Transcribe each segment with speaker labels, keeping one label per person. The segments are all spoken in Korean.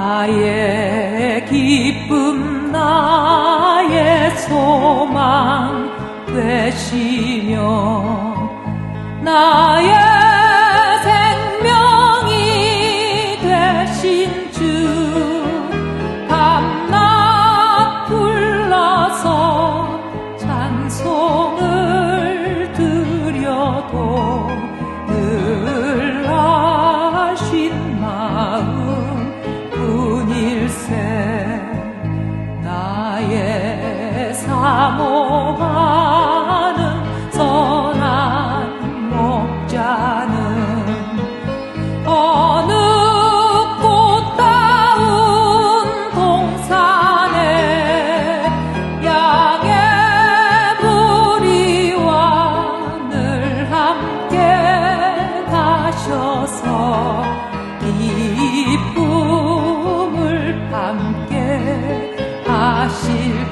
Speaker 1: 나의 기쁨 나의 소망 되시며 나의 생명이 되신 주 밤낮 불러서 찬송을 드려도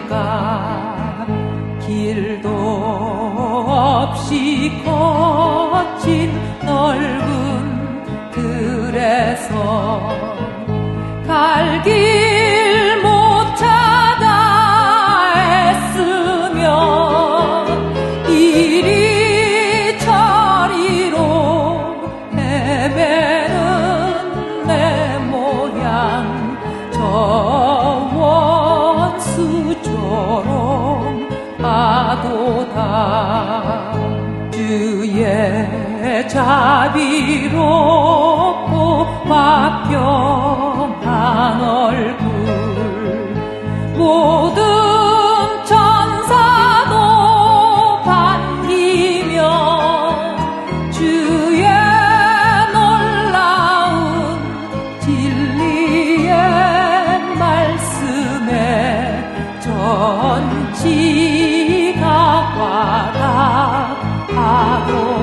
Speaker 1: 하실까. 길도 없이 거친 처럼 하도다. 주의 자비롭고 화평한 얼 전지가 와닿하도